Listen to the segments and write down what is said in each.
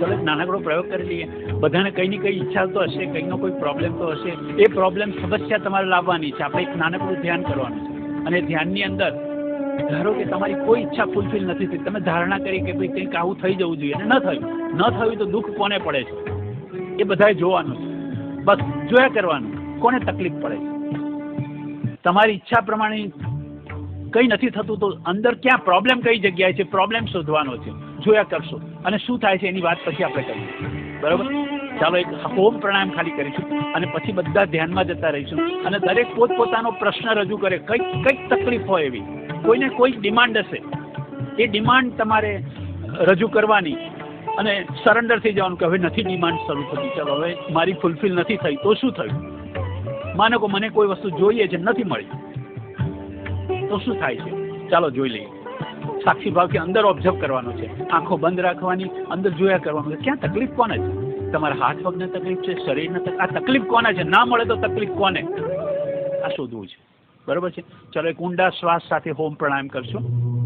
ચલો, નાનકડો પ્રયોગ કરી લઈએ. બધાને કઈ ની કઈ ઈચ્છા તો હશે કંઈકનો કોઈ પ્રોબ્લેમ તો હશે. એ પ્રોબ્લેમ સમસ્યા તમારે લાવવાની છે. આપણે એક નાનકડું ધ્યાન કરવાનું છે. અને ધ્યાનની અંદર ધારો કે તમારી કોઈ ઈચ્છા ફૂલફિલ નથી થઈ. તમે ધારણા કરી કે ભાઈ કંઈક આવું થઈ જવું જોઈએ. અને ન થયું. ન થયું તો દુઃખ કોને પડે છે? એ બધાએ જોવાનું છે. બસ, જોયા કરવાનું. કોને તકલીફ પડે છે? તમારી ઈચ્છા પ્રમાણે કંઈ નથી થતું તો અંદર ક્યાં પ્રોબ્લેમ કઈ જગ્યાએ છે? પ્રોબ્લેમ શોધવાનો છે. જોયા કરશો. અને શું થાય છે એની વાત પછી આપણે કરીએ. બરાબર? ચાલો એક હોમ પ્રાણાયામ ખાલી કરીશું અને પછી બધા ધ્યાનમાં જતા રહીશું. અને દરેક પોતપોતાનો પ્રશ્ન રજૂ કરે. કંઈક કંઈક તકલીફ હોય એવી. કોઈને કોઈ ડિમાન્ડ હશે. એ ડિમાન્ડ તમારે રજૂ કરવાની અને સરેન્ડર થઈ જવાનું કે હવે નથી ડિમાન્ડ શરૂ થતી. ચાલો હવે મારી ફૂલફિલ નથી થઈ. તો શું થયું? માનો કે મને કોઈ વસ્તુ જોઈએ છે, નથી મળી. તો શું થાય છે? ચાલો જોઈ લઈએ. સાક્ષી ભાવથી અંદર ઓબ્ઝર્વ કરવાનો છે. આંખો બંધ રાખવાની, અંદર જોયા કરવાનું ક્યાં તકલીફ કોને છે? તમારા હાથ પગને તકલીફ છે, શરીરને આ તકલીફ કોને છે? ના મળે તો તકલીફ કોને? આ શોધવું છે. બરોબર છે? ચલો એક ઊંડા શ્વાસ સાથે હોમ પ્રાણાયામ કરશું.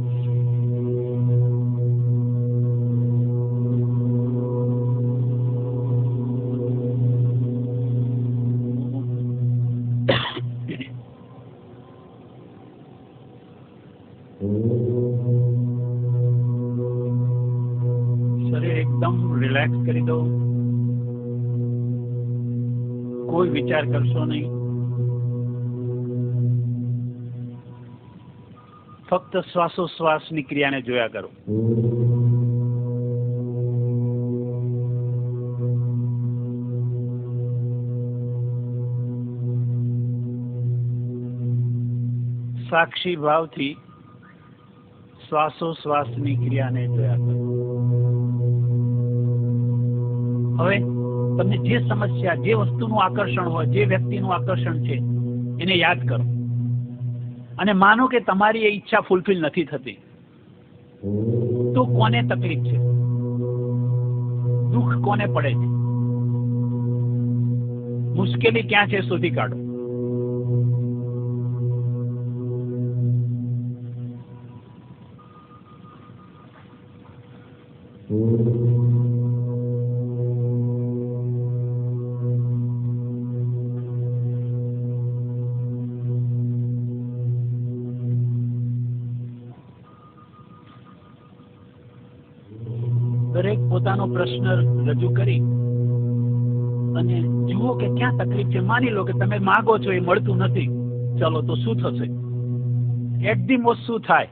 શરીર એકદમ રિલેક્સ કરી દો કોઈ વિચાર કરશો નહીં. ફક્ત શ્વાસોશ્વાસની ક્રિયાને જોયા કરો. સાક્ષી ભાવથી શ્વાસોશ્વાસની ક્રિયાને જોયા કરો. હવે તમને જે સમસ્યા, જે વસ્તુનું આકર્ષણ હોય, જે વ્યક્તિનું આકર્ષણ છે, એને યાદ કરો. અને માનો કે તમારી એ ઈચ્છા ફૂલફિલ નથી થતી. તો કોને તકલીફ છે? દુઃખ કોને પડે છે? મુશ્કેલી ક્યાં છે? શોધી કાઢો. દરેક પોતાનો પ્રશ્ન રજૂ કરી. અને જુઓ કે ક્યાં તકલીફ છે. માની લો કે તમે માગો છો એ મળતું નથી. ચલો તો શું થશે? એટ ધી મોસ્ટ શું થાય?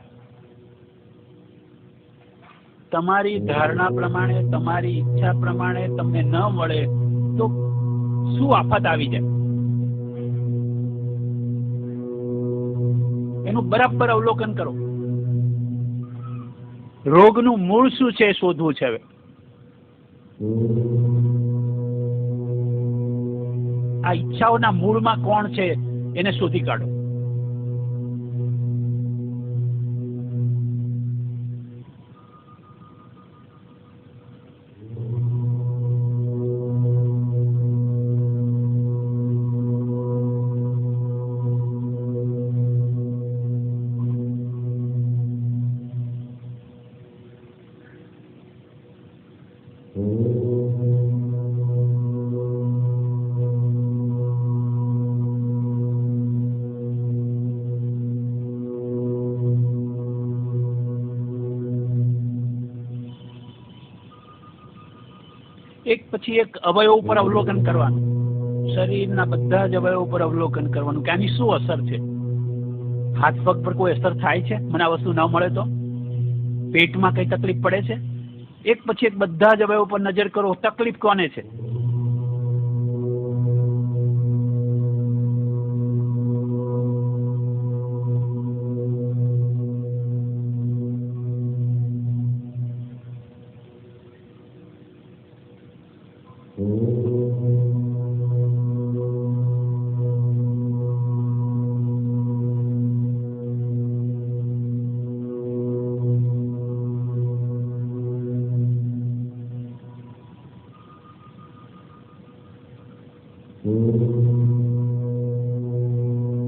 તમારી ધારણા પ્રમાણે, તમારી ઈચ્છા પ્રમાણે તમને ન મળે તો શું આફત આવી જાય? એનું બરાબર અવલોકન કરો. રોગનું મૂળ શું છે શોધવું છે હવે. આ ઈચ્છાઓના મૂળમાં કોણ છે એને શોધી કાઢો. એક પછી એક અવયવ ઉપર અવલોકન કરવાનું. શરીરના બધા જ અવયવ ઉપર અવલોકન કરવાનું, કે આની શું અસર છે? હાથ, પગ પર કોઈ અસર થાય છે? મને આ વસ્તુ ન મળે તો? પેટમાં કઈ તકલીફ પડે છે? એક પછી એક બધા જ અવયવ પર નજર કરો, તકલીફ કોને છે?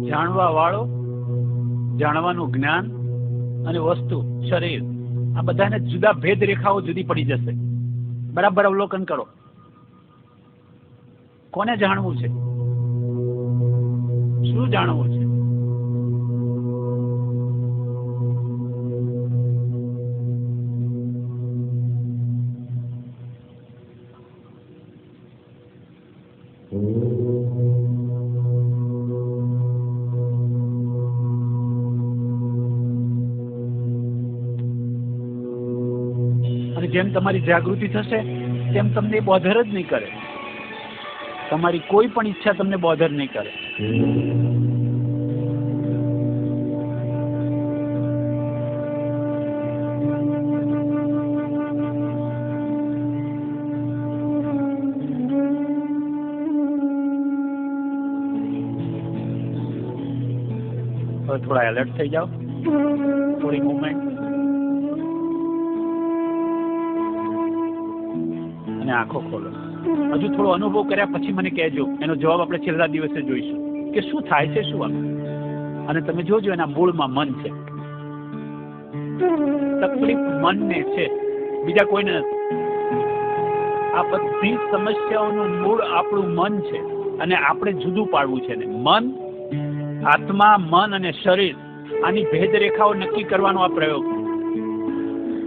જાણવા વાળો જાણવાનું જ્ઞાન અને વસ્તુ, શરીર, આ બધાને જુદા ભેદ રેખાઓ જુદી પડી જશે. બરાબર અવલોકન કરો. કોને જાણવું છે? શું જાણવું છે? અને જેમ તમારી જાગૃતિ થશે, તેમ તમને બોધર જ નહીં કરે. તમારી કોઈ પણ ઈચ્છા તમને બોધર નહીં કરે. થોડા એલર્ટ થઈ જાઓ. થોડી મુવમેન્ટ અને આંખો ખોલો. હજુ થોડો અનુભવ કર્યા પછી મને કહેજો એનો જવાબ આપણે છેલ્લા દિવસે જોઈશું. કે શું થાય છે શું આમ? અને તમે જોજો એના મૂળમાં મન છે. તકલીફ મનને છે. બીજા કોઈને નથી. આ બધી સમસ્યાઓનું મૂળ આપણું મન છે. અને આપણે જુદું પાડવું છે ને મન આત્મા મન અને શરીર આની ભેદરેખાઓ નક્કી કરવાનો આ પ્રયોગ.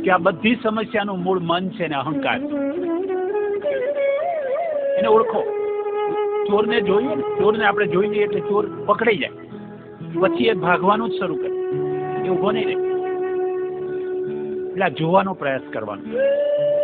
કે આ બધી સમસ્યાનું મૂળ મન છે ને અહંકાર. છે એને ઓળખો. ચોરને જોઈએ ને, ચોરને આપણે જોઈ લઈએ એટલે ચોર પકડાઈ જાય. પછી એ ભાગવાનું જ શરૂ કરે. એ ઊભો નહીં રહે. એટલે જોવાનો પ્રયાસ કરવાનો.